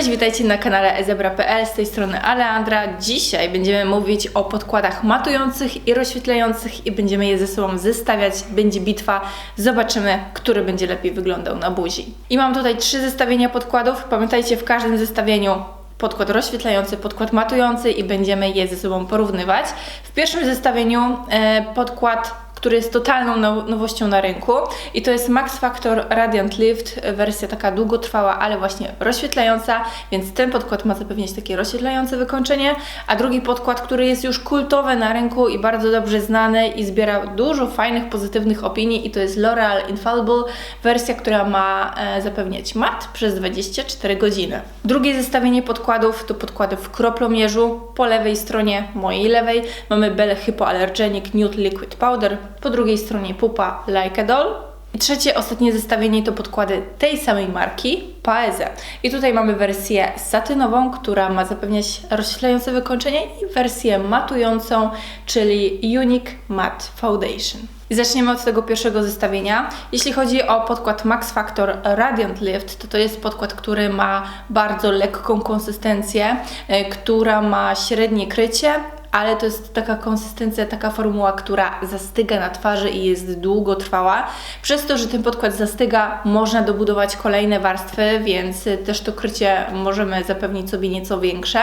Cześć, witajcie na kanale ezebra.pl, z tej strony Aleandra. Dzisiaj będziemy mówić o podkładach matujących i rozświetlających i będziemy je ze sobą zestawiać. Będzie bitwa, zobaczymy, który będzie lepiej wyglądał na buzi. I mam tutaj trzy zestawienia podkładów. Pamiętajcie, w każdym zestawieniu podkład rozświetlający, podkład matujący i będziemy je ze sobą porównywać. W pierwszym zestawieniu e, podkład który jest totalną now- nowością na rynku. I to jest Max Factor Radiant Lift, wersja taka długotrwała, ale właśnie rozświetlająca, więc ten podkład ma zapewnić takie rozświetlające wykończenie, a drugi podkład, który jest już kultowy na rynku i bardzo dobrze znany i zbiera dużo fajnych, pozytywnych opinii i to jest L'Oreal Infallible, wersja, która ma e, zapewniać mat przez 24 godziny. Drugie zestawienie podkładów to podkłady w kroplomierzu. Po lewej stronie, mojej lewej, mamy Belle Hypoallergenic Nude Liquid Powder, po drugiej stronie pupa Like a Doll. I trzecie, ostatnie zestawienie to podkłady tej samej marki, Paese. I tutaj mamy wersję satynową, która ma zapewniać rozświetlające wykończenie i wersję matującą, czyli Unique Matte Foundation. I zaczniemy od tego pierwszego zestawienia. Jeśli chodzi o podkład Max Factor Radiant Lift, to to jest podkład, który ma bardzo lekką konsystencję, e, która ma średnie krycie, ale to jest taka konsystencja, taka formuła, która zastyga na twarzy i jest długotrwała. Przez to, że ten podkład zastyga, można dobudować kolejne warstwy, więc też to krycie możemy zapewnić sobie nieco większe.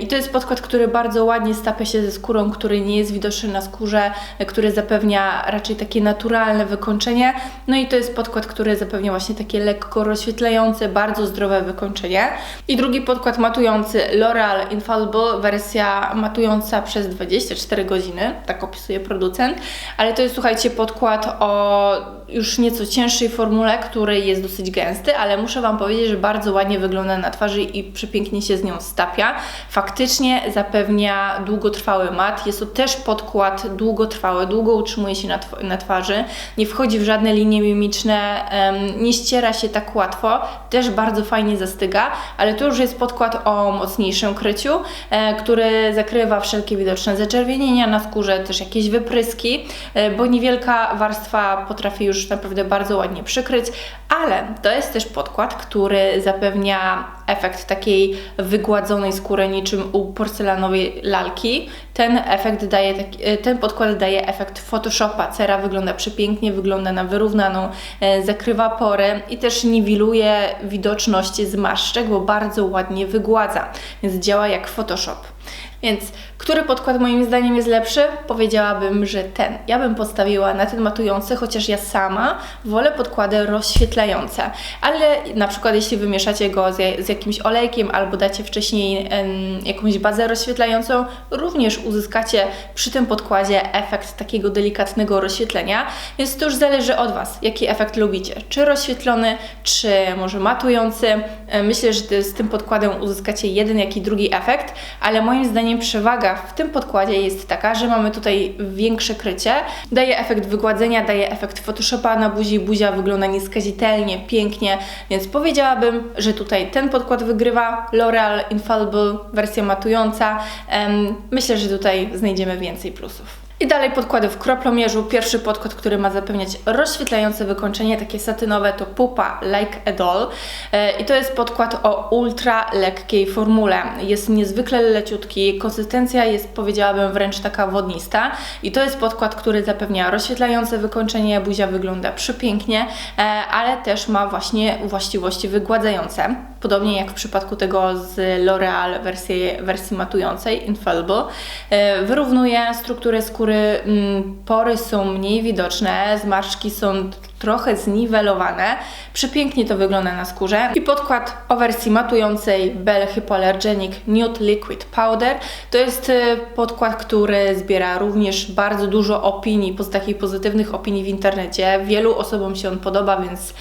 I to jest podkład, który bardzo ładnie stapia się ze skórą, który nie jest widoczny na skórze, który zapewnia raczej takie naturalne wykończenie. No i to jest podkład, który zapewnia właśnie takie lekko rozświetlające, bardzo zdrowe wykończenie. I drugi podkład matujący L'Oreal Infallible, wersja matująca przez 24 godziny, tak opisuje producent, ale to jest, słuchajcie, podkład o już nieco cięższej formule, który jest dosyć gęsty, ale muszę Wam powiedzieć, że bardzo ładnie wygląda na twarzy i przepięknie się z nią stapia. Faktycznie zapewnia długotrwały mat. Jest to też podkład długotrwały, długo utrzymuje się na, tw na twarzy, nie wchodzi w żadne linie mimiczne, um, nie ściera się tak łatwo, też bardzo fajnie zastyga, ale to już jest podkład o mocniejszym kryciu, e, który zakrywa wszelkie widoczne zaczerwienienia na skórze, też jakieś wypryski, e, bo niewielka warstwa potrafi już naprawdę bardzo ładnie przykryć, ale to jest też podkład, który zapewnia efekt takiej wygładzonej skóry niczym u porcelanowej lalki. Ten efekt daje, taki, ten podkład daje efekt Photoshopa. Cera wygląda przepięknie, wygląda na wyrównaną, e, zakrywa pory i też niwiluje widoczność zmarszczek, bo bardzo ładnie wygładza, więc działa jak Photoshop. Więc który podkład moim zdaniem jest lepszy? Powiedziałabym, że ten. Ja bym postawiła na ten matujący, chociaż ja sama wolę podkłady rozświetlające. Ale na przykład jeśli wymieszacie go z, z jakimś olejkiem albo dacie wcześniej em, jakąś bazę rozświetlającą, również uzyskacie przy tym podkładzie efekt takiego delikatnego rozświetlenia. Więc to już zależy od Was, jaki efekt lubicie. Czy rozświetlony, czy może matujący. E, Myślę, że z tym podkładem uzyskacie jeden, jak i drugi efekt, ale moim zdaniem przewaga w tym podkładzie jest taka, że mamy tutaj większe krycie, daje efekt wygładzenia, daje efekt Photoshopa na buzi, buzia wygląda nieskazitelnie, pięknie, więc powiedziałabym, że tutaj ten podkład wygrywa, L'Oreal Infallible, wersja matująca. Myślę, że tutaj znajdziemy więcej plusów. I dalej podkłady w kroplomierzu. Pierwszy podkład, który ma zapewniać rozświetlające wykończenie, takie satynowe, to Pupa Like a Doll. E, I to jest podkład o ultra lekkiej formule. Jest niezwykle leciutki, konsystencja jest, powiedziałabym, wręcz taka wodnista. I to jest podkład, który zapewnia rozświetlające wykończenie, buzia wygląda przepięknie, e, ale też ma właśnie właściwości wygładzające. Podobnie jak w przypadku tego z L'Oreal wersji, wersji matującej, Infallible. E, Wyrównuje strukturę skóry, mm, pory są mniej widoczne, zmarszczki są trochę zniwelowane. Przepięknie to wygląda na skórze. I podkład o wersji matującej Belle Hypoallergenic Nude Liquid Powder. To jest e, podkład, który zbiera również bardzo dużo opinii, takich pozytywnych opinii w internecie. Wielu osobom się on podoba, więc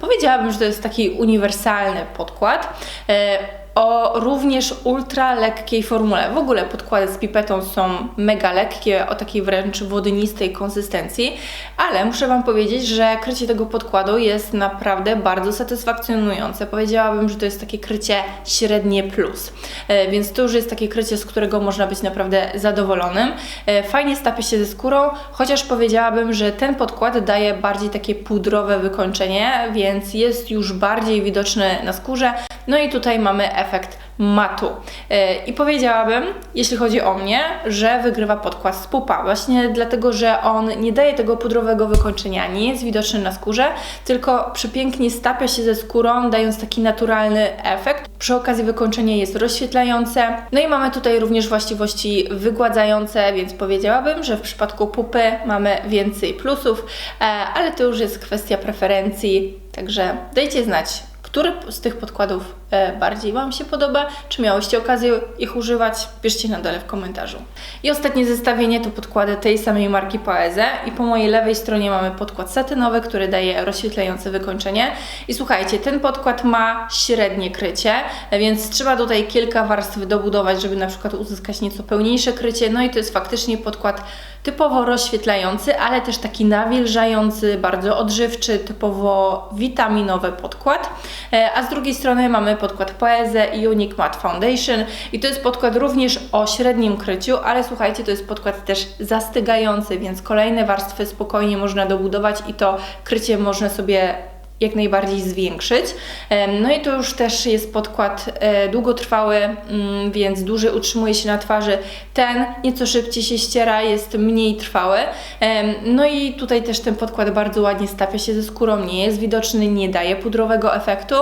powiedziałabym, że to jest taki uniwersalny podkład. E, o również ultra lekkiej formule. W ogóle podkłady z pipetą są mega lekkie, o takiej wręcz wodnistej konsystencji, ale muszę Wam powiedzieć, że krycie tego podkładu jest naprawdę bardzo satysfakcjonujące. Powiedziałabym, że to jest takie krycie średnie plus, E, więc to już jest takie krycie, z którego można być naprawdę zadowolonym. E, Fajnie stapia się ze skórą, chociaż powiedziałabym, że ten podkład daje bardziej takie pudrowe wykończenie, więc jest już bardziej widoczny na skórze. No i tutaj mamy efekt matu. E, I powiedziałabym, jeśli chodzi o mnie, że wygrywa podkład z pupa. Właśnie dlatego, że on nie daje tego pudrowego wykończenia, nie jest widoczny na skórze, tylko przepięknie stapia się ze skórą, dając taki naturalny efekt. Przy okazji wykończenie jest rozświetlające. No i mamy tutaj również właściwości wygładzające, więc powiedziałabym, że w przypadku pupy mamy więcej plusów, e, ale to już jest kwestia preferencji, także dajcie znać, który z tych podkładów bardziej Wam się podoba? Czy miałyście okazję ich używać? Piszcie na dole w komentarzu. I ostatnie zestawienie to podkłady tej samej marki Paeze i po mojej lewej stronie mamy podkład satynowy, który daje rozświetlające wykończenie. I słuchajcie, ten podkład ma średnie krycie, więc trzeba tutaj kilka warstw dobudować, żeby na przykład uzyskać nieco pełniejsze krycie. No i to jest faktycznie podkład typowo rozświetlający, ale też taki nawilżający, bardzo odżywczy, typowo witaminowy podkład. E, A z drugiej strony mamy podkład Poeze Unique Matte Foundation. I to jest podkład również o średnim kryciu, ale słuchajcie, to jest podkład też zastygający, więc kolejne warstwy spokojnie można dobudować i to krycie można sobie jak najbardziej zwiększyć. No i to już też jest podkład e, długotrwały, mm, więc dłużej utrzymuje się na twarzy. Ten nieco szybciej się ściera, jest mniej trwały. No i tutaj też ten podkład bardzo ładnie stapia się ze skórą, nie jest widoczny, nie daje pudrowego efektu.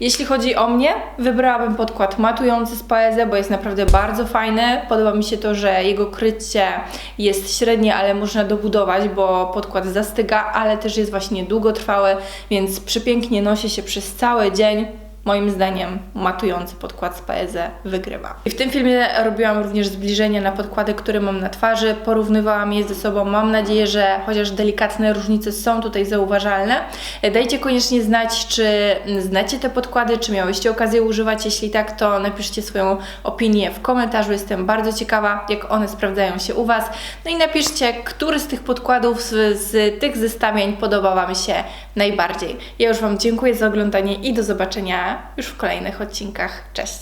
Jeśli chodzi o mnie, wybrałabym podkład matujący z Paeze, bo jest naprawdę bardzo fajny. Podoba mi się to, że jego krycie jest średnie, ale można dobudować, bo podkład zastyga, ale też jest właśnie długotrwały, więc przepięknie nosi się przez cały dzień. Moim zdaniem matujący podkład z Paeze wygrywa. I w tym filmie robiłam również zbliżenia na podkłady, które mam na twarzy, porównywałam je ze sobą. Mam nadzieję, że chociaż delikatne różnice są tutaj zauważalne. Dajcie koniecznie znać, czy znacie te podkłady, czy miałyście okazję używać. Jeśli tak, to napiszcie swoją opinię w komentarzu. Jestem bardzo ciekawa, jak one sprawdzają się u Was. No i napiszcie, który z tych podkładów, z, z tych zestawień podoba Wam się najbardziej. Ja już Wam dziękuję za oglądanie i do zobaczenia już w kolejnych odcinkach. Cześć!